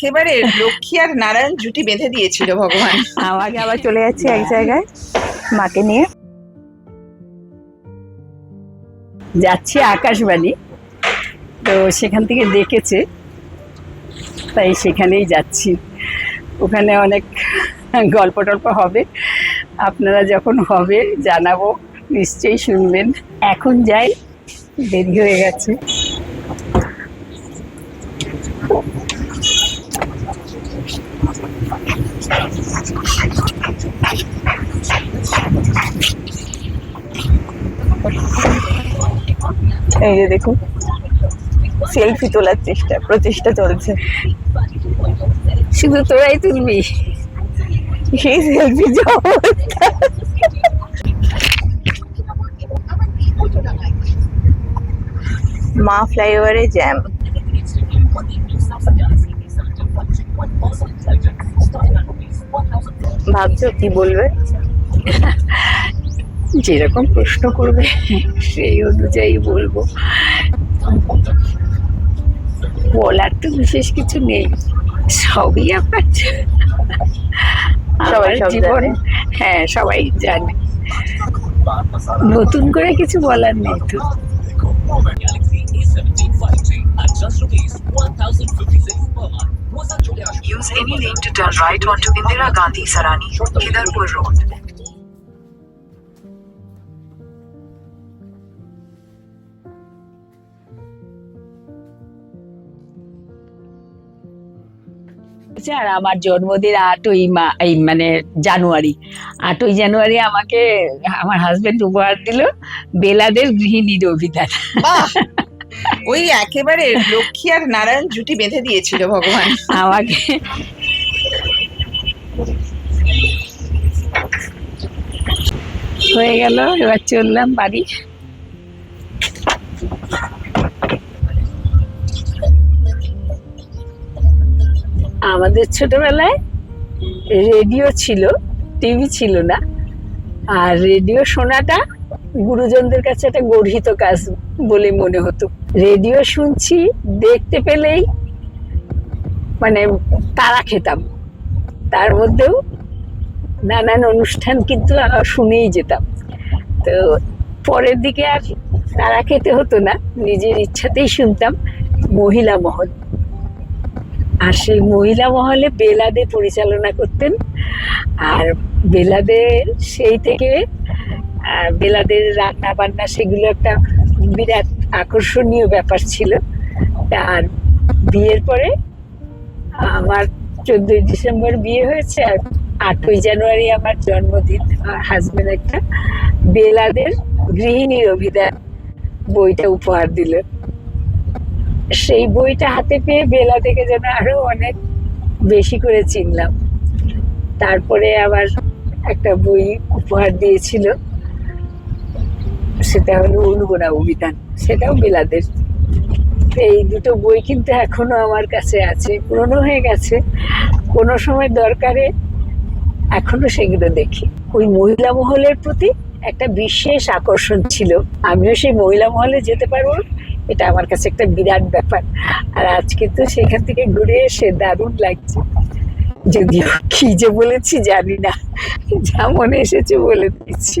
একেবারে লক্ষ্মী আর নারায়ণ জুটি বেঁধে দিয়েছিল ভগবান। আমাকে আবার চলে যাচ্ছি এক জায়গায় মাকে নিয়ে। যাচ্ছি আকাশবাণী তো সেখান থেকে ডেকেছে তাই সেখানেই যাচ্ছি। ওখানে অনেক গল্প টল্প হবে আপনারা যখন হবে জানাব নিশ্চয়ই শুনবেন। এখন যাই দেরি হয়ে গেছে। এই যে দেখুন সেলফি তোলার চেষ্টা প্রচেষ্টা চলছে। শুধু তোরাই তুলবি? সেই সেলফি মা ফ্লাইওভারে জ্যাম ভাবছ কি বলবে? যেরকম প্রশ্ন করবে সেই অনুযায়ী বলব। বলার তো বিশেষ কিছু নেই সবই আমার। সবাই জীবন হ্যাঁ সবাই জানে। নতুন করে কিছু বলার নেই তো। Any lane to turn right onto Indira Gandhi Sarani, Hidarpur Road. হচ্ছে আর আমার জন্মদিন আটই মা এই মানে জানুয়ারি। আটই জানুয়ারি আমাকে আমার হাজবেন্ড উপহার দিল বেলাদের গৃহিণীর অভিধান বাহ! ওই একেবারে লক্ষ্মী আর নারায়ণ জুটি বেঁধে দিয়েছিল ভগবান। আমাকে। হয়ে গেল, এবার চললাম বাড়ি। আমাদের ছোটবেলায় রেডিও ছিল, টিভি ছিল না। আর রেডিও শোনাটা গুরুজনদের কাছে একটা গর্হিত কাজ বলে মনে হতো। রেডিও শুনছি, দেখতে পেলেই মানে তারা খেতাম। তার মধ্যেও নানান অনুষ্ঠান কিন্তু শুনেই যেতাম। তো পরের দিকে আর তারা খেতে হতো না, নিজের ইচ্ছাতেই শুনতাম মহিলা মহল। আর সেই মহিলা মহলে বেলাদে পরিচালনা করতেন। আর বেলাদে সেই থেকে বেলাদের রান্না বান্না সেগুলো একটা বিরাট আকর্ষণীয় ব্যাপার ছিল। আর বিয়ের পরে আমার চোদ্দই ডিসেম্বর বিয়ে হয়েছে আর আটই জানুয়ারি আমার জন্মদিন। আমার হাজবেন্ড একটা বেলাদের গৃহিণীর অভিধান বইটা উপহার দিল। সেই বইটা হাতে পেয়ে বেলা থেকে যেন আরও অনেক বেশি করে চিনলাম। তারপরে আবার একটা বই উপহার দিয়েছিল। সেটা হলো উলগোনা অভিধান। সেটাও বেলাদের এই দুটো বই কিন্তু এখনও আমার কাছে আছে, পুরনো হয়ে গেছে। কোনো সময় দরকারে এখনও সেগুলো দেখি। ওই মহিলা মহলের প্রতি একটা বিশেষ আকর্ষণ ছিল। আমিও সেই মহিলা মহলে যেতে পারব, এটা আমার কাছে একটা বিরাট ব্যাপার। আর আজকে তো সেখান থেকে ঘুরে এসে দারুণ লাগছে। যদিও কি যে বলেছি জানি না, যা মনে এসেছে বলে দিচ্ছি।